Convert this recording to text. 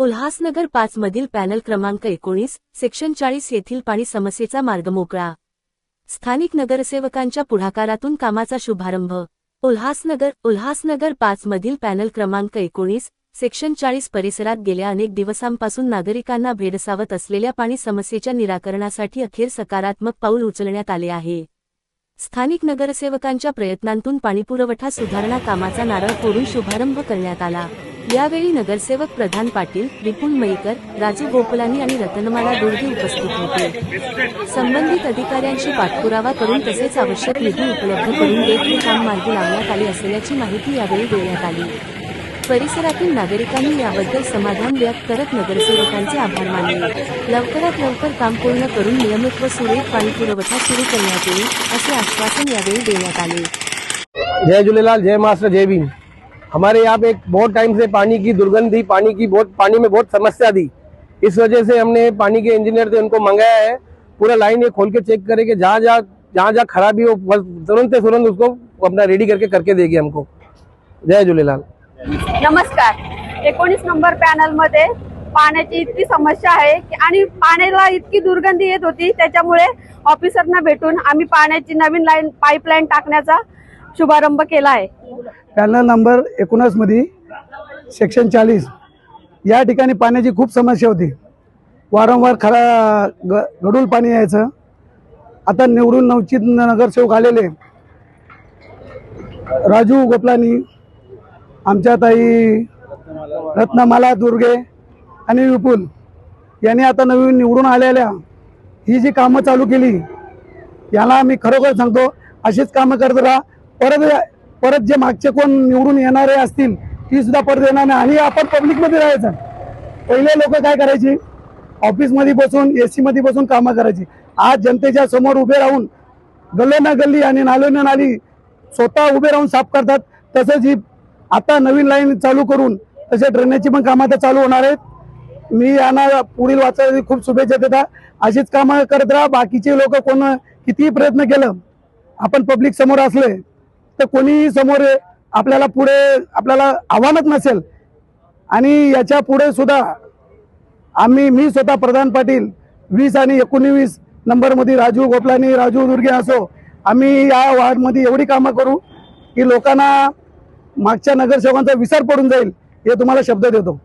उल्हासनगर पाच मधील पॅनल क्रमांक एकोणीस सेक्शन चाळीस येथील पाणी समस्येचा मार्ग मोकळा. स्थानिक नगरसेवकांच्या पुढाकारातून कामाचा शुभारंभ. उल्हासनगर उल्हासनगर पाच मधील पॅनल क्रमांक एकोणीस सेक्शन चाळीस परिसरात गेल्या अनेक दिवसांपासून नागरिकांना भेडसावत असलेल्या पाणी समस्येच्या निराकरणासाठी अखेर सकारात्मक पाऊल उचलण्यात आले आहे. स्थानिक नगरसेवकांच्या प्रयत्नांतून पाणीपुरवठा सुधारणा कामाचा नारळ फोडून शुभारंभ करण्यात आला. यावेळी नगरसेवक प्रधान पाटील विपुल मयेकर राजू गोपलानी आणि रतनमाला दोर्गे उपस्थित होते. संबंधित अधिकाऱ्यांशी पाठपुरावा करून तसेच आवश्यक निधी उपलब्ध करून देत हे काम मार्गी लावण्यात आले असल्याची माहिती यावेळी देण्यात आली. परिसरातील नागरिकांनी समाधान व्यक्त करत नगरसेवकांचे आभार मानले. लवकरात लवकर काम पूर्ण करून नियमित व सुरू असे आश्वासन आले. जय झूलेलाल, जय मास्टर, जय भीम. हमारे यहाँ पे बहुत टाइम से पानी की दुर्गंध थी पानी की बहुत, पानी में बहुत समस्या थी। इस वजह से हमने पानी के इंजीनियर थे उनको मंगाया है। पूरा लाइन ये खोल के चेक करे कि जहाँ जहाँ जहाँ जहाँ खराबी हो तुरंत तुरंत उसको अपना रेडी करके करके देगी हमको। जय झूलेलाल। नमस्कार. एकोणीस नंबर पॅनलमध्ये पाण्याची इतकी समस्या आहे की- आणि पाण्याला इतकी दुर्गंधी येत होती त्याच्यामुळे ऑफिसरना भेटून आम्ही पाण्याची नवीन लाईन पाईपलाईन टाकण्याचा शुभारंभ केला आहे. पॅनल नंबर एकोणासमध्ये सेक्शन चाळीस. या ठिकाणी पाण्याची खूप समस्या होती. वारंवार खरा ग गडूल पाणी यायचं. आता निवडून नवचित नगरसेवक आलेले. राजू गोपलानी आमच्या ताई रत्नमाला दुर्गे आणि विपुल यांनी आता नवीन निवडून आलेल्या ही जी कामं चालू केली याला मी खरोखर सांगतो अशीच कामं करत राहा. परत परत जे मागचे कोण निवडून येणारे असतील ती सुद्धा परत येणार नाही. आणि आपण पब्लिकमध्ये राहायचं. पहिले लोक काय करायची? ऑफिसमध्ये बसून ए सीमध्ये बसून कामं करायची. आज जनतेच्या समोर उभे राहून गल्ले ना गल्ली आणि नाले ना नाली स्वतः उभे राहून साफ करतात. तसंच ही आता नवीन लाईन चालू करून तसे ड्रेनेजची पण कामं आता चालू होणार आहेत. मी यांना पुढील वाचायला खूप शुभेच्छा देता अशीच कामं करत राहा. बाकीचे लोक कोण कितीही प्रयत्न केलं आपण पब्लिक समोर असले तर कोणीही समोर आपल्याला पुढे आपल्याला आव्हानच नसेल. आणि याच्यापुढे सुद्धा आम्ही मी स्वतः प्रधान पाटील वीस आणि एकोणवीस नंबरमध्ये राजू गोपलानी राजू दुर्गे असो आम्ही या वार्डमध्ये एवढी कामं करू की लोकांना मागच्या नगरसेवकांचा विसर पडून जाईल हे तुम्हाला शब्द देतो.